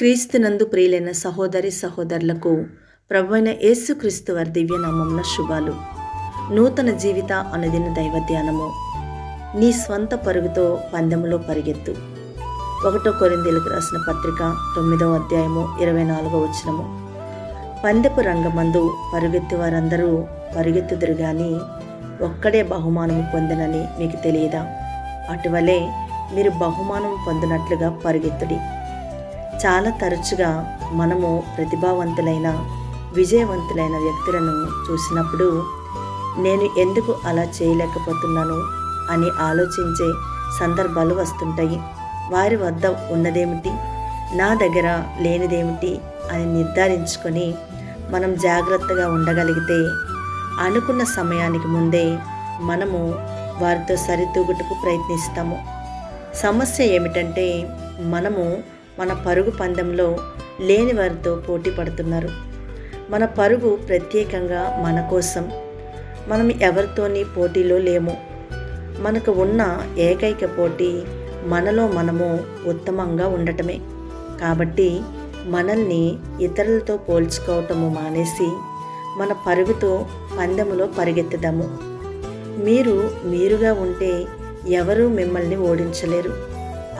క్రీస్తునందు ప్రియులైన సహోదరి సహోదరులకు ప్రభువైన యేసుక్రీస్తు వారి దివ్యనామంలో శుభాలు. నూతన జీవిత అనుదిన దైవ ధ్యానము. నీ స్వంత పరుగుతో పందెములో పరిగెత్తు. ఒకటో కొరిందీలకు రాసిన పత్రిక తొమ్మిదవ అధ్యాయము ఇరవై నాలుగో వచనము. పందెపు రంగమందు పరుగెత్తి వారందరూ పరుగెత్తుదురు గాని ఒక్కడే బహుమానము పొందనని మీకు తెలియదా? అటువలే మీరు బహుమానం పొందినట్లుగా పరిగెత్తుడి. చాలా తరచుగా మనము ప్రతిభావంతులైన విజయవంతులైన వ్యక్తులను చూసినప్పుడు నేను ఎందుకు అలా చేయలేకపోతున్నాను అని ఆలోచించే సందర్భాలు వస్తుంటాయి. వారి వద్ద ఉన్నదేమిటి? నా దగ్గర లేనిదేమిటి? అని నిర్ధారించుకొని మనం జాగ్రత్తగా ఉండగలిగితే అనుకున్న సమయానికి ముందే మనము వారితో సరితూగుటకు ప్రయత్నిస్తాము. సమస్య ఏమిటంటే మనము మన పరుగు పందెంలో లేని వారితో పోటీ పడుతున్నారు. మన పరుగు ప్రత్యేకంగా మన కోసం మనం ఎవరితోని పోటీలో లేము. మనకు ఉన్న ఏకైక పోటీ మనలో మనము ఉత్తమంగా ఉండటమే. కాబట్టి మనల్ని ఇతరులతో పోల్చుకోవటము మానేసి మన పరుగుతో పందెములో పరిగెత్తుదాము. మీరు మీరుగా ఉంటే ఎవరూ మిమ్మల్ని ఓడించలేరు.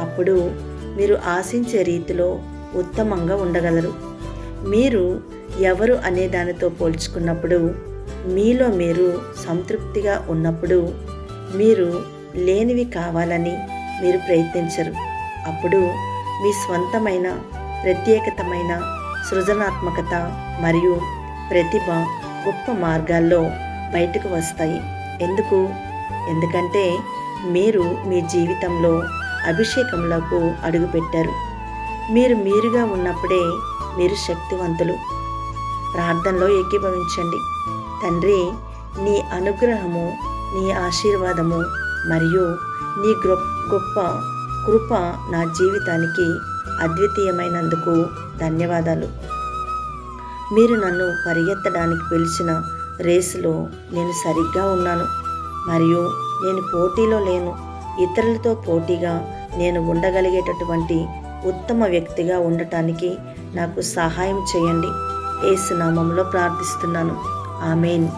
అప్పుడు మీరు ఆశించే రీతిలో ఉత్తమంగా ఉండగలరు. మీరు ఎవరు అనే దానితో పోల్చుకున్నప్పుడు మీలో మీరు సంతృప్తిగా ఉన్నప్పుడు మీరు లేనివి కావాలని మీరు ప్రయత్నించరు. అప్పుడు మీ స్వంతమైన ప్రత్యేకతమైన సృజనాత్మకత మరియు ప్రతిభ గొప్ప మార్గాల్లో బయటకు వస్తాయి. ఎందుకు? ఎందుకంటే మీరు మీ జీవితంలో అభిషేకంలోకి అడుగుపెట్టారు. మీరు మీరుగా ఉన్నప్పుడే మీరు శక్తివంతులు. ప్రార్థనలో ఏకీభవించండి. తండ్రి నీ అనుగ్రహము నీ ఆశీర్వాదము మరియు నీ గొప్ప కృప నా జీవితానికి అద్వితీయమైనందుకు ధన్యవాదాలు. మీరు నన్ను పరిగెత్తడానికి పిలిచిన రేసులో నేను సరిగ్గా ఉన్నాను మరియు నేను పోటీలో లేను. ఇతరులతో పోటీగా నేను ఉండగలిగేటటువంటి ఉత్తమ వ్యక్తిగా ఉండటానికి నాకు సహాయం చేయండి. ఏసునామంలో ప్రార్థిస్తున్నాను. ఆమెన్.